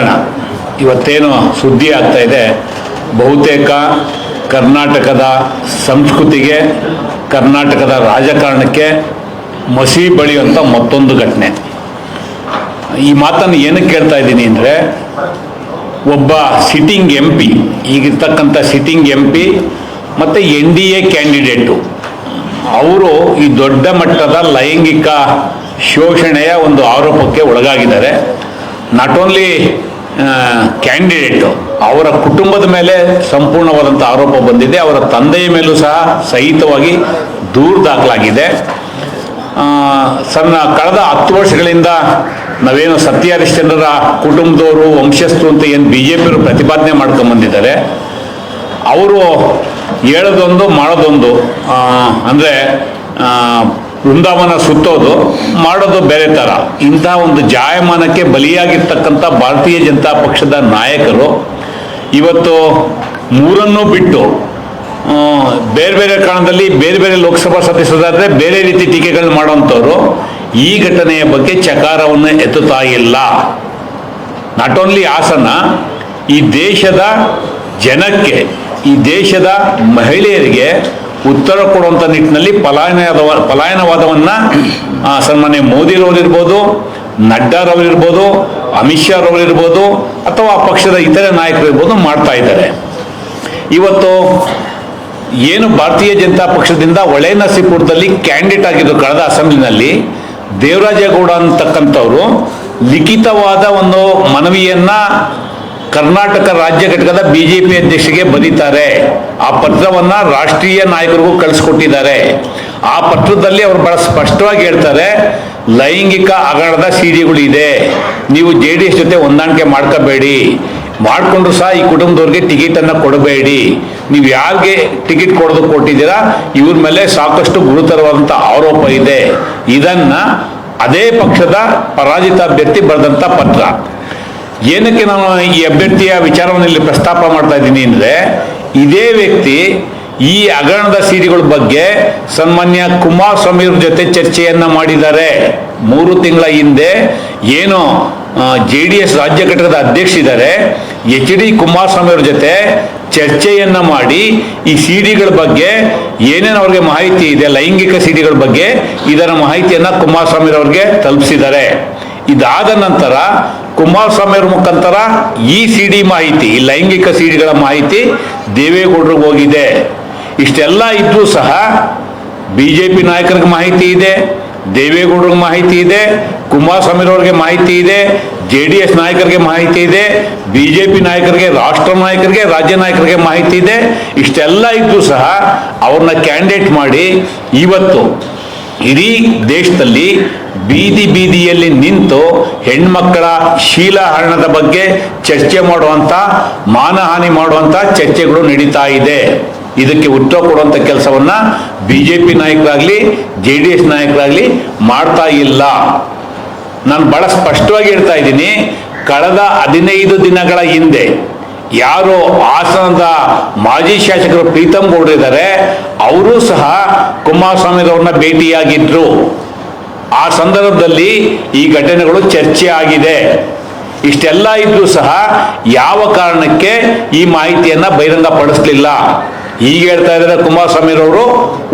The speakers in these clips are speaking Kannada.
ಹಗರಣ ಇವತ್ತೇನು ಸುದ್ದಿ ಆಗ್ತಾ ಇದೆ. ಬಹುತೇಕ ಕರ್ನಾಟಕದ ಸಂಸ್ಕೃತಿಗೆ, ಕರ್ನಾಟಕದ ರಾಜಕಾರಣಕ್ಕೆ ಮಸಿ ಬಳಿಯುವಂಥ ಮತ್ತೊಂದು ಘಟನೆ. ಈ ಮಾತನ್ನು ಏನಕ್ಕೆ ಕೇಳ್ತಾ ಇದ್ದೀನಿ ಅಂದರೆ, ಒಬ್ಬ ಸಿಟ್ಟಿಂಗ್ ಎಂ ಪಿ ಈಗಿರ್ತಕ್ಕಂಥ ಸಿಟ್ಟಿಂಗ್ ಎಂ ಪಿ ಮತ್ತು ಎನ್ ಡಿ ಎ ಕ್ಯಾಂಡಿಡೇಟು. ಅವರು ಈ ದೊಡ್ಡ ಮಟ್ಟದ ಲೈಂಗಿಕ ಶೋಷಣೆಯ ಒಂದು ಆರೋಪಕ್ಕೆ ಒಳಗಾಗಿದ್ದಾರೆ. ನಾಟ್ ಓನ್ಲಿ ಕ್ಯಾಂಡಿಡೇಟು ಅವರ ಕುಟುಂಬದ ಮೇಲೆ ಸಂಪೂರ್ಣವಾದಂಥ ಆರೋಪ ಬಂದಿದೆ. ಅವರ ತಂದೆಯ ಮೇಲೂ ಸಹ ಸಹಿತವಾಗಿ ದೂರು ದಾಖಲಾಗಿದೆ. ಸಣ್ಣ ಕಳೆದ ಹತ್ತು ವರ್ಷಗಳಿಂದ ನಾವೇನು ಸತ್ಯ ಹರಿಶ್ಚಂದ್ರರ ಕುಟುಂಬದವರು, ವಂಶಸ್ಥರು ಅಂತ ಏನು ಬಿ ಜೆ ಪಿಯವರು ಪ್ರತಿಪಾದನೆ ಮಾಡ್ಕೊಂಬಂದಿದ್ದಾರೆ ಅವರು ಹೇಳೋದೊಂದು, ಮಾಡೋದೊಂದು ಅಂದರೆ ವೃಂದಾವನ ಸುತ್ತೋದು ಮಾಡೋದು ಬೇರೆ ಥರ ಇಂಥ ಒಂದು ಜಾಯಮಾನಕ್ಕೆ ಬಲಿಯಾಗಿರ್ತಕ್ಕಂಥ ಭಾರತೀಯ ಜನತಾ ಪಕ್ಷದ ನಾಯಕರು ಇವತ್ತು ಮೂರನ್ನು ಬಿಟ್ಟು ಬೇರೆ ಬೇರೆ ಕಾರಣದಲ್ಲಿ ಬೇರೆ ಬೇರೆ ಲೋಕಸಭಾ ಸದಸ್ಯರಾದ್ರೆ ಬೇರೆ ರೀತಿ ಟೀಕೆಗಳನ್ನ ಮಾಡುವಂಥವ್ರು ಈ ಘಟನೆಯ ಬಗ್ಗೆ ಚಕಾರವನ್ನು ಎತ್ತುತ್ತಾ ಇಲ್ಲ. ನಾಟ್ ಓನ್ಲಿ ಹಾಸನ, ಈ ದೇಶದ ಜನಕ್ಕೆ, ಈ ದೇಶದ ಮಹಿಳೆಯರಿಗೆ ಉತ್ತರ ಕೊಡುವಂಥ ನಿಟ್ಟಿನಲ್ಲಿ ಪಲಾಯನವಾದ ಪಲಾಯನವಾದವನ್ನು ಸನ್ಮಾನ್ಯ ಮೋದಿರವರಿರ್ಬೋದು, ನಡ್ಡಾರವರಿರ್ಬೋದು, ಅಮಿತ್ ಶಾ ರವರಿರ್ಬೋದು, ಅಥವಾ ಆ ಪಕ್ಷದ ಇತರೆ ನಾಯಕರಿರ್ಬೋದು ಮಾಡ್ತಾ ಇದ್ದಾರೆ. ಇವತ್ತು ಏನು ಭಾರತೀಯ ಜನತಾ ಪಕ್ಷದಿಂದ ಒಳೆ ನರಸೀಪುರದಲ್ಲಿ ಕ್ಯಾಂಡಿಡೇಟ್ ಆಗಿದ್ರು ಕಳೆದ ಅಸೆಂಬ್ಲಿನಲ್ಲಿ ದೇವರಾಜೇಗೌಡ ಅಂತಕ್ಕಂಥವ್ರು ಲಿಖಿತವಾದ ಒಂದು ಮನವಿಯನ್ನ ಕರ್ನಾಟಕ ರಾಜ್ಯ ಘಟಕದ ಬಿಜೆಪಿ ಅಧ್ಯಕ್ಷರಿಗೆ ಬರೀತಾರೆ. ಆ ಪತ್ರವನ್ನ ರಾಷ್ಟ್ರೀಯ ನಾಯಕರಿಗೂ ಕಳಿಸ್ಕೊಟ್ಟಿದ್ದಾರೆ. ಆ ಪತ್ರದಲ್ಲಿ ಅವರು ಬಹಳ ಸ್ಪಷ್ಟವಾಗಿ ಹೇಳ್ತಾರೆ, ಲೈಂಗಿಕ ಹಗರಣದ ಸಿಡಿಗಳು ಇದೆ. ನೀವು ಜೆ ಡಿ ಎಸ್ ಜೊತೆ ಹೊಂದಾಣಿಕೆ ಮಾಡ್ಕೋಬೇಡಿ. ಮಾಡಿಕೊಂಡ್ರು ಸಹ ಈ ಕುಟುಂಬದವ್ರಿಗೆ ಟಿಕೆಟ್ ಅನ್ನ ಕೊಡಬೇಡಿ. ನೀವು ಯಾರಿಗೆ ಟಿಕೆಟ್ ಕೊಡೋದು ಕೊಟ್ಟಿದ್ದೀರಾ, ಇವ್ರ ಮೇಲೆ ಸಾಕಷ್ಟು ಗುರುತರವಾದಂಥ ಆರೋಪ ಇದೆ. ಇದನ್ನ ಅದೇ ಪಕ್ಷದ ಪರಾಜಿತ ಅಭ್ಯರ್ಥಿ ಬರೆದಂಥ ಪತ್ರ. ಏನಕ್ಕೆ ನಾನು ಈ ಅಭ್ಯರ್ಥಿಯ ವಿಚಾರವನ್ನು ಇಲ್ಲಿ ಪ್ರಸ್ತಾಪ ಮಾಡ್ತಾ ಇದ್ದೀನಿ ಅಂದರೆ, ಇದೇ ವ್ಯಕ್ತಿ ಈ ಹಗರಣದ ಸೀರೆಗಳ ಬಗ್ಗೆ ಸನ್ಮಾನ್ಯ ಕುಮಾರಸ್ವಾಮಿ ಅವ್ರ ಜೊತೆ ಚರ್ಚೆಯನ್ನ ಮಾಡಿದ್ದಾರೆ. ಮೂರು ತಿಂಗಳ ಹಿಂದೆ ಏನು ಜೆ ಡಿ ಎಸ್ ರಾಜ್ಯ ಘಟಕದ ಅಧ್ಯಕ್ಷರಿದ್ದಾರೆ ಎಚ್ ಡಿ ಕುಮಾರಸ್ವಾಮಿ ಅವ್ರ ಜೊತೆ ಚರ್ಚೆಯನ್ನ ಮಾಡಿ ಈ ಸಿಡಿಗಳ ಬಗ್ಗೆ ಏನೇನು ಅವ್ರಿಗೆ ಮಾಹಿತಿ ಇದೆ, ಲೈಂಗಿಕ ಸಿಡಿಗಳ ಬಗ್ಗೆ ಇದರ ಮಾಹಿತಿಯನ್ನ ಕುಮಾರಸ್ವಾಮಿ ಅವ್ರಿಗೆ ತಲುಪಿಸಿದ್ದಾರೆ. ಇದಾದ ನಂತರ ಕುಮಾರಸ್ವಾಮಿ ಅವ್ರ ಮುಖಾಂತರ ಈ ಸಿ ಡಿ ಮಾಹಿತಿ, ಈ ಲೈಂಗಿಕ ಸಿಡಿಗಳ ಮಾಹಿತಿ ದೇವೇಗೌಡರಿಗೆ ಹೋಗಿದೆ. ಇಷ್ಟೆಲ್ಲ ಇದ್ದರೂ ಸಹ ಬಿ ಜೆ ಪಿ ನಾಯಕರಿಗೆ ಮಾಹಿತಿ ಇದೆ, ದೇವೇಗೌಡರಿಗೆ ಮಾಹಿತಿ ಇದೆ ಕುಮಾರಸ್ವಾಮಿ ಅವ್ರಿಗೆ ಮಾಹಿತಿ ಇದೆ ಜೆ ಡಿ ಎಸ್ ನಾಯಕರಿಗೆ ಮಾಹಿತಿ ಇದೆ ಬಿ ಜೆ ಪಿ ನಾಯಕರಿಗೆ, ರಾಷ್ಟ್ರ ನಾಯಕರಿಗೆ, ರಾಜ್ಯ ನಾಯಕರಿಗೆ ಮಾಹಿತಿ ಇದೆ. ಇಷ್ಟೆಲ್ಲ ಇದ್ದರೂ ಸಹ ಅವ್ರನ್ನ ಕ್ಯಾಂಡಿಡೇಟ್ ಮಾಡಿ ಇವತ್ತು ಇಡೀ ದೇಶದಲ್ಲಿ ಬೀದಿ ಬೀದಿಯಲ್ಲಿ ನಿಂತು ಹೆಣ್ಮಕ್ಕಳ ಶೀಲಹರಣದ ಬಗ್ಗೆ ಚರ್ಚೆ ಮಾಡುವಂತ, ಮಾನಹಾನಿ ಮಾಡುವಂತ ಚರ್ಚೆಗಳು ನಡೀತಾ ಇದೆ. ಇದಕ್ಕೆ ಉತ್ತರ ಕೊಡುವಂತ ಕೆಲಸವನ್ನ ಬಿಜೆಪಿ ನಾಯಕರಾಗಲಿ, ಜೆ ಡಿ ಎಸ್ ನಾಯಕರಾಗಲಿ ಮಾಡ್ತಾ ಇಲ್ಲ. ನಾನು ಬಹಳ ಸ್ಪಷ್ಟವಾಗಿ ಹೇಳ್ತಾ ಇದ್ದೀನಿ, ಕಳೆದ ಹದಿನೈದು ದಿನಗಳ ಹಿಂದೆ ಯಾರು ಹಾಸನದ ಮಾಜಿ ಶಾಸಕರು ಪ್ರೀತಮ್ ಗೌಡ್ರು ಇದ್ದಾರೆ ಅವರು ಸಹ ಕುಮಾರಸ್ವಾಮಿರವ್ರನ್ನ ಭೇಟಿಯಾಗಿದ್ರು. ಆ ಸಂದರ್ಭದಲ್ಲಿ ಈ ಘಟನೆಗಳು ಚರ್ಚೆ ಆಗಿದೆ. ಇಷ್ಟೆಲ್ಲ ಇದ್ರೂ ಸಹ ಯಾವ ಕಾರಣಕ್ಕೆ ಈ ಮಾಹಿತಿಯನ್ನ ಬಹಿರಂಗ ಪಡಿಸ್ಲಿಲ್ಲ ಈಗ ಹೇಳ್ತಾ ಇದ್ದಾರೆ ಕುಮಾರಸ್ವಾಮಿ ಅವರು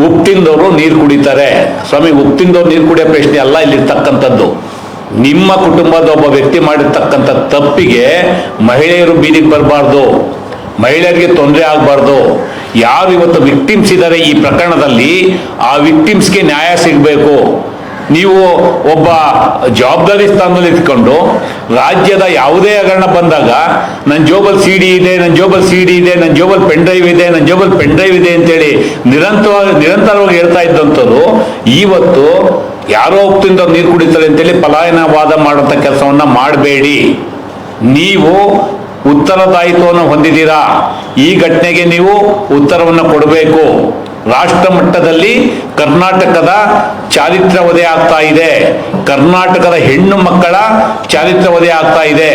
ಉಪ್ಪಿಂದವರು ನೀರು ಕುಡಿತಾರೆ. ಸ್ವಾಮಿ ಉಪ್ಪಿಂದವ್ರು ನೀರು ಕುಡಿಯೋ ಪ್ರಶ್ನೆ ಅಲ್ಲ, ಇಲ್ಲಿರ್ತಕ್ಕಂಥದ್ದು. ನಿಮ್ಮ ಕುಟುಂಬದ ಒಬ್ಬ ವ್ಯಕ್ತಿ ಮಾಡಿರ್ತಕ್ಕಂಥ ತಪ್ಪಿಗೆ ಮಹಿಳೆಯರು ಬೀದಿಗೆ ಬರಬಾರ್ದು. ಮಹಿಳೆಯರಿಗೆ ತೊಂದರೆ ಆಗಬಾರ್ದು. ಯಾರು ಇವತ್ತು ವಿಕ್ಟಿಮ್ಸ್ ಇದ್ದಾರೆ ಈ ಪ್ರಕರಣದಲ್ಲಿ, ಆ ವಿಕ್ಟಿಮ್ಸ್ಗೆ ನ್ಯಾಯ ಸಿಗಬೇಕು. ನೀವು ಒಬ್ಬ ಜವಾಬ್ದಾರಿ ಸ್ಥಾನದಲ್ಲಿ ಇಟ್ಕೊಂಡು ರಾಜ್ಯದ ಯಾವುದೇ ಹಗರಣ ಬಂದಾಗ ನನ್ನ ಜೋಬಲ್ ಸಿ ಡಿ ಇದೆ ನನ್ನ ಜೋಬಲ್ ಸಿ ಡಿ ಇದೆ ನನ್ನ ಜೋಬಲ್ ಪೆನ್ ಡ್ರೈವ್ ಇದೆ ನನ್ನ ಜೋಬಲ್ ಪೆನ್ ಡ್ರೈವ್ ಇದೆ ಅಂತೇಳಿ ನಿರಂತರವಾಗಿ ನಿರಂತರವಾಗಿ ಹೇಳ್ತಾ ಇದ್ದಂಥದ್ದು ಇವತ್ತು ಯಾರೋ ಹೋಗ್ತಿಂದ ನೀರು ಕುಡಿತಾರೆ ಅಂತೇಳಿ ಪಲಾಯನವಾದ ಮಾಡುವಂಥ ಕೆಲಸವನ್ನ ಮಾಡಬೇಡಿ. ನೀವು ಉತ್ತರದಾಯಿತ್ವವನ್ನು ಹೊಂದಿದ್ದೀರಾ? ಈ ಘಟನೆಗೆ ನೀವು ಉತ್ತರವನ್ನು ಕೊಡಬೇಕು. ರಾಷ್ಟ್ರ ಮಟ್ಟದಲ್ಲಿ ಕರ್ನಾಟಕದ ಚಾರಿತ್ರ ವಧೆ ಆಗ್ತಾ ಇದೆ. ಕರ್ನಾಟಕದ ಹೆಣ್ಣು ಮಕ್ಕಳ ಚಾರಿತ್ರ ವಧೆ ಆಗ್ತಾ ಇದೆ.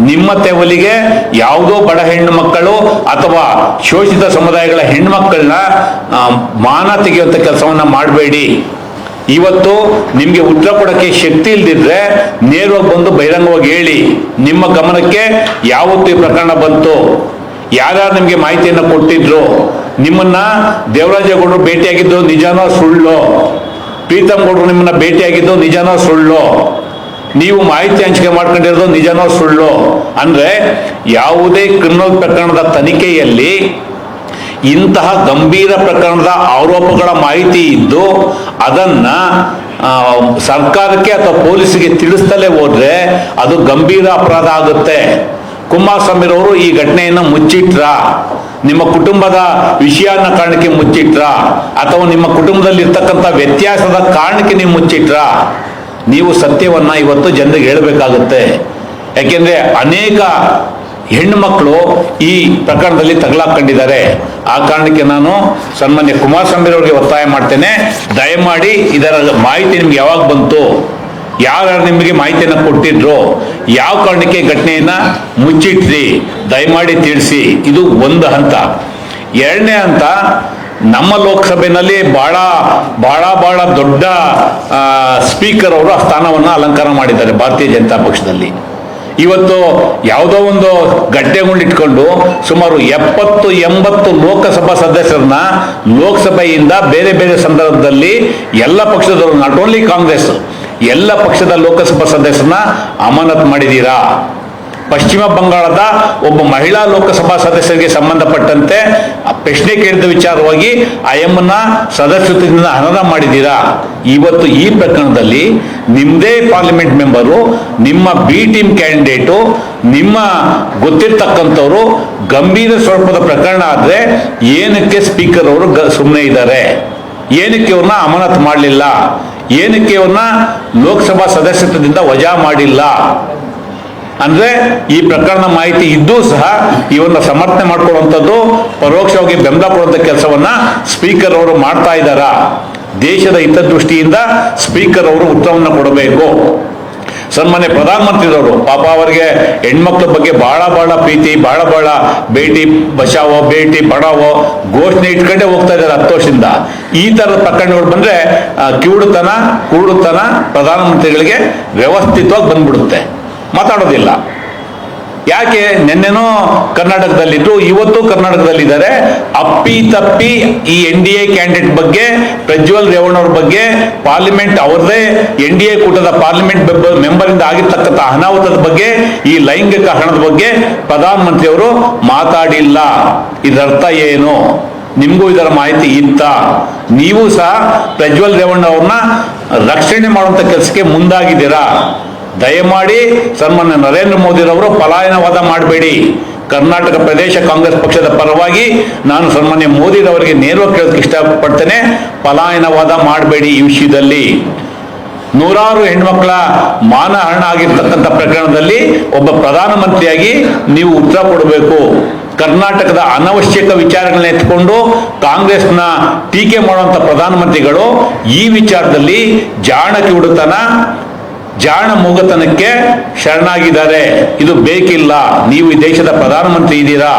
ನಿಮ್ಮ ತೆವಲಿಗೆ ಯಾವುದೋ ಬಡ ಹೆಣ್ಣು ಮಕ್ಕಳು ಅಥವಾ ಶೋಷಿತ ಸಮುದಾಯಗಳ ಹೆಣ್ಣು ಮಕ್ಕಳನ್ನ ಮಾನ ತೆಗೆಯುವಂಥ ಕೆಲಸವನ್ನ ಮಾಡಬೇಡಿ. ಇವತ್ತು ನಿಮಗೆ ಉತ್ತರ ಕೊಡೋಕ್ಕೆ ಶಕ್ತಿ ಇಲ್ದಿದ್ರೆ ನೇರವಾಗಿ ಬಂದು ಬಹಿರಂಗವಾಗಿ ಹೇಳಿ. ನಿಮ್ಮ ಗಮನಕ್ಕೆ ಯಾವತ್ತು ಈ ಪ್ರಕರಣ ಬಂತು. ಯಾರ್ಯಾರು ನಿಮಗೆ ಮಾಹಿತಿಯನ್ನು ಕೊಟ್ಟಿದ್ರು? ನಿಮ್ಮನ್ನ ದೇವರಾಜೇಗೌಡರು ಭೇಟಿಯಾಗಿದ್ದು ನಿಜಾನೋ ಸುಳ್ಳು? ಪ್ರೀತಮ್ ಗೌಡರು ನಿಮ್ಮನ್ನ ಭೇಟಿಯಾಗಿದ್ದು ನಿಜಾನೋ ಸುಳ್ಳು? ನೀವು ಮಾಹಿತಿ ಹಂಚಿಕೆ ಮಾಡ್ಕೊಂಡಿರೋದು ನಿಜನೋ ಸುಳ್ಳು? ಅಂದ್ರೆ ಯಾವುದೇ ಕ್ರಿಮಿನಲ್ ಪ್ರಕರಣದ ತನಿಖೆಯಲ್ಲಿ ಇಂತಹ ಗಂಭೀರ ಪ್ರಕರಣದ ಆರೋಪಗಳ ಮಾಹಿತಿ ಇದ್ದು ಅದನ್ನ ಸರ್ಕಾರಕ್ಕೆ ಅಥವಾ ಪೊಲೀಸಿಗೆ ತಿಳಿಸ್ತಲೇ ಹೋದ್ರೆ ಅದು ಗಂಭೀರ ಅಪರಾಧ ಆಗುತ್ತೆ. ಕುಮಾರಸ್ವಾಮಿರವರು ಈ ಘಟನೆಯನ್ನು ಮುಚ್ಚಿಟ್ರ? ನಿಮ್ಮ ಕುಟುಂಬದ ವಿಷಯನ ಕಾರಣಕ್ಕೆ ಮುಚ್ಚಿಟ್ರ? ಅಥವಾ ನಿಮ್ಮ ಕುಟುಂಬದಲ್ಲಿ ಇರ್ತಕ್ಕಂಥ ವ್ಯತ್ಯಾಸದ ಕಾರಣಕ್ಕೆ ನೀವು ಮುಚ್ಚಿಟ್ರ? ನೀವು ಸತ್ಯವನ್ನ ಇವತ್ತು ಜನರಿಗೆ ಹೇಳಬೇಕಾಗುತ್ತೆ. ಯಾಕೆಂದ್ರೆ ಅನೇಕ ಹೆಣ್ಣು ಮಕ್ಕಳು ಈ ಪ್ರಕರಣದಲ್ಲಿ ತಗಲಾಕೊಂಡಿದ್ದಾರೆ ಆ ಕಾರಣಕ್ಕೆ ನಾನು ಸನ್ಮಾನ್ಯ ಕುಮಾರಸ್ವಾಮಿ ಅವರಿಗೆ ಒತ್ತಾಯ ಮಾಡ್ತೇನೆ. ದಯಮಾಡಿ ಇದರ ಮಾಹಿತಿ ನಿಮ್ಗೆ ಯಾವಾಗ ಬಂತು? ಯಾರು ನಿಮಗೆ ಮಾಹಿತಿಯನ್ನು ಕೊಟ್ಟಿದ್ರು? ಯಾವ ಕಾರಣಕ್ಕೆ ಘಟನೆಯನ್ನು ಮುಚ್ಚಿಟ್ರಿ? ದಯಮಾಡಿ ತಿಳಿಸಿ. ಇದು ಒಂದು ಹಂತ. ಎರಡನೇ ಹಂತ, ನಮ್ಮ ಲೋಕಸಭೆಯಲ್ಲಿ ಬಹಳ ಬಹಳ ಬಹಳ ದೊಡ್ಡ ಸ್ಪೀಕರ್ ಅವರು ಆ ಸ್ಥಾನವನ್ನು ಅಲಂಕಾರ ಮಾಡಿದ್ದಾರೆ ಭಾರತೀಯ ಜನತಾ ಪಕ್ಷದಲ್ಲಿ. ಇವತ್ತು ಯಾವುದೋ ಒಂದು ಗಡ್ಡೆಗೊಂಡಿಟ್ಕೊಂಡು ಸುಮಾರು ಎಪ್ಪತ್ತು ಎಂಬತ್ತು ಲೋಕಸಭಾ ಸದಸ್ಯರನ್ನ ಲೋಕಸಭೆಯಿಂದ ಬೇರೆ ಬೇರೆ ಸಂದರ್ಭದಲ್ಲಿ ಎಲ್ಲ ಪಕ್ಷದವರು ನಾಟ್ ಓನ್ಲಿ ಕಾಂಗ್ರೆಸ್, ಎಲ್ಲ ಪಕ್ಷದ ಲೋಕಸಭಾ ಸದಸ್ಯರನ್ನ ಅಮಾನತ್ ಮಾಡಿದ್ದೀರಾ ಪಶ್ಚಿಮ ಬಂಗಾಳದ ಒಬ್ಬ ಮಹಿಳಾ ಲೋಕಸಭಾ ಸದಸ್ಯರಿಗೆ ಸಂಬಂಧಪಟ್ಟಂತೆ ಪ್ರಶ್ನೆ ಕೇಳಿದ ವಿಚಾರವಾಗಿ ಅಯ್ಯಮ್ಮನ ಸದಸ್ಯತ್ವದಿಂದ ಹನನ ಮಾಡಿದ್ದೀರಾ ಇವತ್ತು ಈ ಪ್ರಕರಣದಲ್ಲಿ ನಿಮ್ಮದೇ ಪಾರ್ಲಿಮೆಂಟ್ ಮೆಂಬರು ನಿಮ್ಮ ಬಿ ಟೀಮ್ ಕ್ಯಾಂಡಿಡೇಟು ನಿಮ್ಮ ಗೊತ್ತಿರ್ತಕ್ಕಂಥವ್ರು ಗಂಭೀರ ಸ್ವರೂಪದ ಪ್ರಕರಣ ಆದರೆ ಏನಕ್ಕೆ ಸ್ಪೀಕರ್ ಅವರು ಸುಮ್ಮನೆ ಇದ್ದಾರೆ ಏನಕ್ಕೆ ಇವ್ರನ್ನ ಅಮಾನತ್ ಮಾಡಲಿಲ್ಲ? ಏನಕ್ಕೆ ಇವ್ರನ್ನ ಲೋಕಸಭಾ ಸದಸ್ಯತ್ವದಿಂದ ವಜಾ ಮಾಡಿಲ್ಲ? ಅಂದ್ರೆ ಈ ಪ್ರಕರಣ ಮಾಹಿತಿ ಇದ್ದೂ ಸಹ ಇವನ್ನ ಸಮರ್ಥನೆ ಮಾಡ್ಕೊಳ್ಳುವಂಥದ್ದು, ಪರೋಕ್ಷವಾಗಿ ಬೆಂಬಲ ಕೊಡುವಂಥ ಕೆಲಸವನ್ನ ಸ್ಪೀಕರ್ ಅವರು ಮಾಡ್ತಾ ಇದ್ದಾರಾ? ದೇಶದ ಹಿತದೃಷ್ಟಿಯಿಂದ ಸ್ಪೀಕರ್ ಅವರು ಉತ್ತರವನ್ನು ಕೊಡಬೇಕು. ಸನ್ಮಾನ್ಯ ಪ್ರಧಾನಮಂತ್ರಿದವರು, ಪಾಪ ಅವರಿಗೆ ಹೆಣ್ಮಕ್ಳ ಬಗ್ಗೆ ಬಹಳ ಬಹಳ ಪ್ರೀತಿ ಬಹಳ ಬಹಳ ಬೇಟಿ ಬಚಾವೋ ಬೇಟಿ ಪಡಾವೋ ಘೋಷಣೆ ಇಟ್ಕೊಂಡೇ ಹೋಗ್ತಾ ಇದ್ದಾರೆ ಹತ್ತು ವರ್ಷದಿಂದ. ಈ ತರದ ಪ್ರಕರಣಗಳು ಬಂದ್ರೆ ಕಿವುಡುತನ, ಕೂಡುತನ ಪ್ರಧಾನಮಂತ್ರಿಗಳಿಗೆ ವ್ಯವಸ್ಥಿತವಾಗಿ ಬಂದ್ಬಿಡುತ್ತೆ. ಮಾತಾಡೋದಿಲ್ಲ. ಯಾಕೆ? ನಿನ್ನೆನೋ ಕರ್ನಾಟಕದಲ್ಲಿದ್ರು, ಇವತ್ತು ಕರ್ನಾಟಕದಲ್ಲಿದ್ದಾರೆ. ಅಪ್ಪಿ ತಪ್ಪಿ ಈ ಎನ್ ಡಿ ಎ ಕ್ಯಾಂಡಿಡೇಟ್ ಬಗ್ಗೆ, ಪ್ರಜ್ವಲ್ ರೇವಣ್ಣವ್ರ ಬಗ್ಗೆ ಪಾರ್ಲಿಮೆಂಟ್ ಅವರದೇ ಎನ್ ಡಿ ಎ ಕೂಟದ ಪಾರ್ಲಿಮೆಂಟ್ ಮೆಂಬರ್ ಇಂದ ಆಗಿರ್ತಕ್ಕಂಥ ಅನಾಹುತದ ಬಗ್ಗೆ, ಈ ಲೈಂಗಿಕ ಹಣದ ಬಗ್ಗೆ ಪ್ರಧಾನಮಂತ್ರಿ ಅವರು ಮಾತಾಡಿಲ್ಲ. ಇದರ್ಥ ಏನು? ನಿಮಗೂ ಇದರ ಮಾಹಿತಿ ಇಂತ. ನೀವು ಸಹ ಪ್ರಜ್ವಲ್ ರೇವಣ್ಣ ಅವ್ರನ್ನ ರಕ್ಷಣೆ ಮಾಡುವಂಥ ಕೆಲಸಕ್ಕೆ ಮುಂದಾಗಿದ್ದೀರಾ? ದಯಮಾಡಿ ಸನ್ಮಾನ್ಯ ನರೇಂದ್ರ ಮೋದಿರವರು ಪಲಾಯನವಾದ ಮಾಡಬೇಡಿ. ಕರ್ನಾಟಕ ಪ್ರದೇಶ ಕಾಂಗ್ರೆಸ್ ಪಕ್ಷದ ಪರವಾಗಿ ನಾನು ಸನ್ಮಾನ್ಯ ಮೋದಿರವರಿಗೆ ನೇರವಾಗಿ ಕೇಳೋದಕ್ಕೆ ಇಷ್ಟಪಡ್ತೇನೆ. ಪಲಾಯನವಾದ ಮಾಡಬೇಡಿ ಈ ವಿಷಯದಲ್ಲಿ. ನೂರಾರು ಹೆಣ್ಮಕ್ಳ ಮಾನಹರಣ ಆಗಿರ್ತಕ್ಕಂಥ ಪ್ರಕರಣದಲ್ಲಿ ಒಬ್ಬ ಪ್ರಧಾನಮಂತ್ರಿಯಾಗಿ ನೀವು ಉತ್ತರ ಕೊಡಬೇಕು. ಕರ್ನಾಟಕದ ಅನವಶ್ಯಕ ವಿಚಾರಗಳನ್ನ ಎತ್ಕೊಂಡು ಕಾಂಗ್ರೆಸ್ನ ಟೀಕೆ ಮಾಡುವಂತ ಪ್ರಧಾನಮಂತ್ರಿಗಳು ಈ ವಿಚಾರದಲ್ಲಿ ಜಾಣ ಕಿವುಡುತನ ಜಾಣ ಮೂಗತನಕ್ಕೆ ಶರಣಾಗಿದ್ದಾರೆ. ಇದು ಬೇಕಿಲ್ಲ. ನೀವು ಈ ದೇಶದ ಪ್ರಧಾನಮಂತ್ರಿ ಇದ್ದೀರಾ?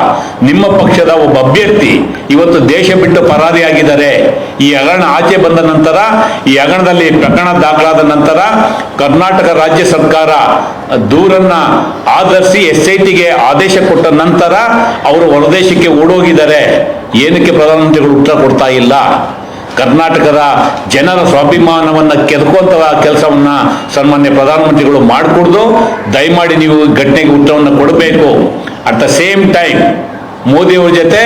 ನಿಮ್ಮ ಪಕ್ಷದ ಒಬ್ಬ ಅಭ್ಯರ್ಥಿ ಇವತ್ತು ದೇಶ ಬಿಟ್ಟು ಪರಾರಿಯಾಗಿದ್ದಾರೆ. ಈ ಹಗರಣ ಆಚೆ ಬಂದ ನಂತರ, ಈ ಹಗರಣದಲ್ಲಿ ಪ್ರಕರಣ ದಾಖಲಾದ ನಂತರ ಕರ್ನಾಟಕ ರಾಜ್ಯ ಸರ್ಕಾರ ದೂರನ್ನ ಆಧರಿಸಿ ಎಸ್ ಐ ಟಿಗೆ ಆದೇಶ ಕೊಟ್ಟ ನಂತರ ಅವರು ಹೊರದೇಶಕ್ಕೆ ಓಡೋಗಿದ್ದಾರೆ. ಏನಕ್ಕೆ ಪ್ರಧಾನಮಂತ್ರಿಗಳು ಉತ್ತರ ಕೊಡ್ತಾ ಇಲ್ಲ? ಕರ್ನಾಟಕದ ಜನರ ಸ್ವಾಭಿಮಾನವನ್ನು ಕೆದಕುವಂತ ಕೆಲಸವನ್ನ ಸನ್ಮಾನ್ಯ ಪ್ರಧಾನಮಂತ್ರಿಗಳು ಮಾಡಿಕೊಡ್ದು, ದಯಮಾಡಿ ನೀವು ಘಟನೆಗೆ ಉತ್ತರವನ್ನು ಕೊಡಬೇಕು. ಅಟ್ ದ ಸೇಮ್ ಟೈಮ್ ಮೋದಿಯವರ ಜೊತೆ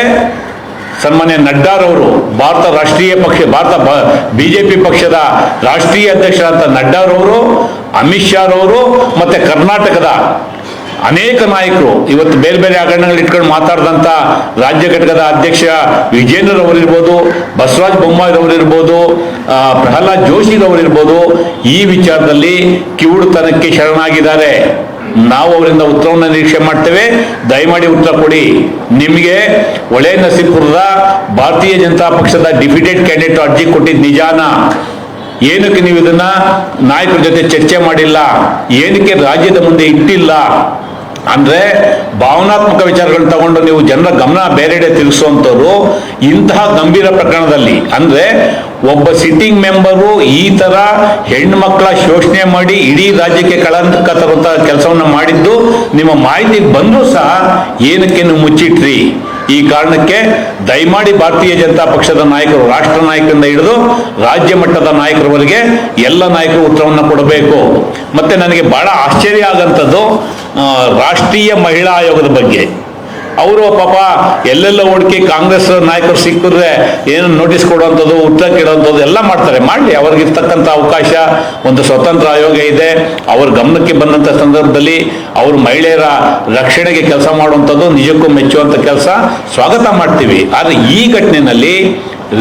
ಸನ್ಮಾನ್ಯ ನಡ್ಡಾರವರು ಭಾರತ ರಾಷ್ಟ್ರೀಯ ಪಕ್ಷ, ಭಾರತ ಬಿಜೆಪಿ ಪಕ್ಷದ ರಾಷ್ಟ್ರೀಯ ಅಧ್ಯಕ್ಷರಾದ ನಡ್ಡಾರವರು ಅಮಿತ್ ಶಾ ರವರು, ಮತ್ತೆ ಕರ್ನಾಟಕದ ಅನೇಕ ನಾಯಕರು ಇವತ್ತು ಬೇರೆ ಬೇರೆ ಹಗರಣಗಳು ಇಟ್ಕೊಂಡು ಮಾತಾಡಿದಂಥ ರಾಜ್ಯ ಘಟಕದ ಅಧ್ಯಕ್ಷ ವಿಜೇಂದ್ರರವರಿರ್ಬೋದು ಬಸವರಾಜ ಬೊಮ್ಮಾಯಿರವರಿರ್ಬೋದು ಪ್ರಹ್ಲಾದ್ ಜೋಶಿರವರಿರ್ಬೋದು ಈ ವಿಚಾರದಲ್ಲಿ ಕಿವುಡುತನಕ್ಕೆ ಶರಣಾಗಿದ್ದಾರೆ. ನಾವು ಅವರಿಂದ ಉತ್ತರವನ್ನು ನಿರೀಕ್ಷೆ ಮಾಡ್ತೇವೆ. ದಯಮಾಡಿ ಉತ್ತರ ಕೊಡಿ. ನಿಮಗೆ ಒಳೆ ನಸೀಪುರದ ಭಾರತೀಯ ಜನತಾ ಪಕ್ಷದ ಡಿಫಿಟೆಡ್ ಕ್ಯಾಂಡಿಡೇಟ್ ಅರ್ಜಿ ಕೊಟ್ಟಿದ್ದ ನಿಜಾನ? ಏನಕ್ಕೆ ನೀವು ಇದನ್ನ ನಾಯಕರ ಜೊತೆ ಚರ್ಚೆ ಮಾಡಿಲ್ಲ? ಏನಕ್ಕೆ ರಾಜ್ಯದ ಮುಂದೆ ಇಟ್ಟಿಲ್ಲ? ಅಂದ್ರೆ ಭಾವನಾತ್ಮಕ ವಿಚಾರಗಳನ್ನ ತಗೊಂಡು ನೀವು ಜನರ ಗಮನ ಬೇರೆಡೆ ತಿರುಗಿಸುವಂಥವ್ರು ಇಂತಹ ಗಂಭೀರ ಪ್ರಕರಣದಲ್ಲಿ, ಅಂದ್ರೆ ಒಬ್ಬ ಸಿಟ್ಟಿಂಗ್ ಮೆಂಬರು ಈ ತರ ಹೆಣ್ಮಕ್ಳ ಶೋಷಣೆ ಮಾಡಿ ಇಡೀ ರಾಜ್ಯಕ್ಕೆ ಕಳಂಕ ತರುವಂತ ಕೆಲಸವನ್ನು ಮಾಡಿದ್ದು, ನಿಮ್ಮ ಮಾಹಿತಿಗೆ ಬಂದರೂ ಸಹ ಏನಕ್ಕೆ ನೀವು ಮುಚ್ಚಿಟ್ರಿ? ಈ ಕಾರಣಕ್ಕೆ ದಯಮಾಡಿ ಭಾರತೀಯ ಜನತಾ ಪಕ್ಷದ ನಾಯಕರು, ರಾಷ್ಟ್ರ ನಾಯಕರಿಂದ ಹಿಡಿದು ರಾಜ್ಯ ಮಟ್ಟದ ನಾಯಕರವರೆಗೆ ಎಲ್ಲ ನಾಯಕರು ಉತ್ತರವನ್ನು ಕೊಡಬೇಕು. ಮತ್ತೆ ನನಗೆ ಬಹಳ ಆಶ್ಚರ್ಯ ಆಗಂಥದ್ದು ರಾಷ್ಟ್ರೀಯ ಮಹಿಳಾ ಆಯೋಗದ ಬಗ್ಗೆ. ಅವರು ಪಾಪ ಎಲ್ಲೆಲ್ಲ ಹುಡುಕಿ ಕಾಂಗ್ರೆಸ್ ನಾಯಕರು ಸಿಕ್ಕಿದ್ರೆ ಏನು ನೋಟಿಸ್ ಕೊಡುವಂಥದ್ದು, ಉತ್ತರ ಕೇಳುವಂಥದ್ದು ಎಲ್ಲ ಮಾಡ್ತಾರೆ. ಮಾಡಲಿ, ಅವ್ರಿಗಿರ್ತಕ್ಕಂಥ ಅವಕಾಶ, ಒಂದು ಸ್ವತಂತ್ರ ಆಯೋಗ ಇದೆ. ಅವ್ರ ಗಮನಕ್ಕೆ ಬಂದಂಥ ಸಂದರ್ಭದಲ್ಲಿ ಅವರು ಮಹಿಳೆಯರ ರಕ್ಷಣೆಗೆ ಕೆಲಸ ಮಾಡುವಂಥದ್ದು ನಿಜಕ್ಕೂ ಮೆಚ್ಚುವಂಥ ಕೆಲಸ ಸ್ವಾಗತ ಮಾಡ್ತೀವಿ. ಆದರೆ ಈ ಘಟನೆಯಲ್ಲಿ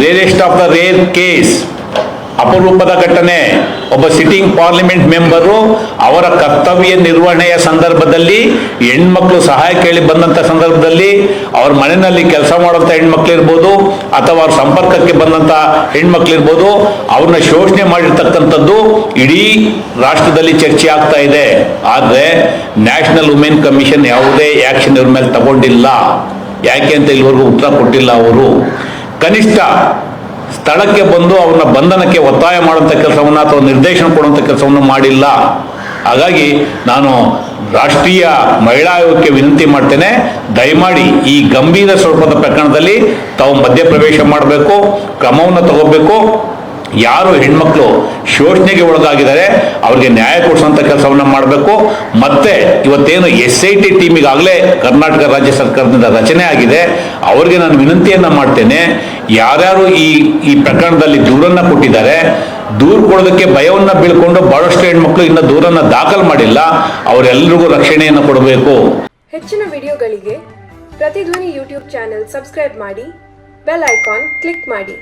rarest of the rare case ಅಪರೂಪದ ಘಟನೆ. ಒಬ್ಬ ಸಿಟ್ಟಿಂಗ್ ಪಾರ್ಲಿಮೆಂಟ್ ಮೆಂಬರು ಅವರ ಕರ್ತವ್ಯ ನಿರ್ವಹಣೆಯ ಸಂದರ್ಭದಲ್ಲಿ ಹೆಣ್ಮಕ್ಳು ಸಹಾಯ ಕೇಳಿ ಬಂದಂಥ ಸಂದರ್ಭದಲ್ಲಿ ಅವ್ರ ಮನೆಯಲ್ಲಿ ಕೆಲಸ ಮಾಡುವಂಥ ಹೆಣ್ಮಕ್ಳು ಇರ್ಬೋದು, ಅಥವಾ ಅವ್ರ ಸಂಪರ್ಕಕ್ಕೆ ಬಂದಂಥ ಹೆಣ್ಮಕ್ಳು ಇರ್ಬೋದು, ಅವ್ರನ್ನ ಶೋಷಣೆ ಮಾಡಿರ್ತಕ್ಕಂಥದ್ದು ಇಡೀ ರಾಷ್ಟ್ರದಲ್ಲಿ ಚರ್ಚೆ ಆಗ್ತಾ ಇದೆ. ಆದರೆ ನ್ಯಾಷನಲ್ ವುಮೆನ್ ಕಮಿಷನ್ ಯಾವುದೇ ಆಕ್ಷನ್ ಇವ್ರ ಮೇಲೆ ತಗೊಂಡಿಲ್ಲ. ಯಾಕೆ ಅಂತ ಇಲ್ಲಿವರೆಗೂ ಉತ್ತರ ಕೊಟ್ಟಿಲ್ಲ ಅವರು. ಕನಿಷ್ಠ ಸ್ಥಳಕ್ಕೆ ಬಂದು ಅವನ ಬಂಧನಕ್ಕೆ ಒತ್ತಾಯ ಮಾಡುವಂಥ ಕೆಲಸವನ್ನು ಅಥವಾ ನಿರ್ದೇಶನ ಕೊಡುವಂಥ ಕೆಲಸವನ್ನು ಮಾಡಿಲ್ಲ. ಹಾಗಾಗಿ ನಾನು ರಾಷ್ಟ್ರೀಯ ಮಹಿಳಾ ಆಯೋಗಕ್ಕೆ ವಿನಂತಿ ಮಾಡ್ತೇನೆ. ದಯಮಾಡಿ ಈ ಗಂಭೀರ ಸ್ವರೂಪದ ಪ್ರಕರಣದಲ್ಲಿ ತಾವು ಮಧ್ಯಪ್ರವೇಶ ಮಾಡಬೇಕು, ಕ್ರಮವನ್ನು ತಗೋಬೇಕು. ಯಾರು ಹೆಣ್ಮಕ್ಳು ಶೋಷಣೆಗೆ ಒಳಗಾಗಿದ್ದಾರೆ, ಅವರಿಗೆ ನ್ಯಾಯ ಕೊಡಿಸುವಂಥ ಕೆಲಸವನ್ನು ಮಾಡಬೇಕು. ಮತ್ತೆ ಇವತ್ತೇನು ಎಸ್ ಐ ಟಿ ಟೀಮಿಗಾಗಲೇ ಕರ್ನಾಟಕ ರಾಜ್ಯ ಸರ್ಕಾರದಿಂದ ರಚನೆ ಆಗಿದೆ. ಅವರಿಗೆ ನಾನು ವಿನಂತಿಯನ್ನು ಮಾಡ್ತೇನೆ. ಯಾರ್ಯಾರು ಈ ಈ ಪ್ರಕರಣದಲ್ಲಿ ದೂರನ್ನ ಕೊಟ್ಟಿದ್ದಾರೆ, ದೂರು ಕೊಡೋದಕ್ಕೆ ಭಯವನ್ನ ಬೀಳ್ಕೊಂಡು ಬಹಳಷ್ಟು ಹೆಣ್ಮಕ್ಳು ಇನ್ನು ದೂರನ್ನ ದಾಖಲು ಮಾಡಿಲ್ಲ ಅವರೆಲ್ಲರಿಗೂ ರಕ್ಷಣೆಯನ್ನು ಕೊಡಬೇಕು. ಹೆಚ್ಚಿನ ವಿಡಿಯೋಗಳಿಗೆ ಪ್ರತಿಧ್ವನಿ ಯೂಟ್ಯೂಬ್ ಚಾನೆಲ್ ಸಬ್ಸ್ಕ್ರೈಬ್ ಮಾಡಿ, ಬೆಲ್ ಐಕಾನ್ ಕ್ಲಿಕ್ ಮಾಡಿ.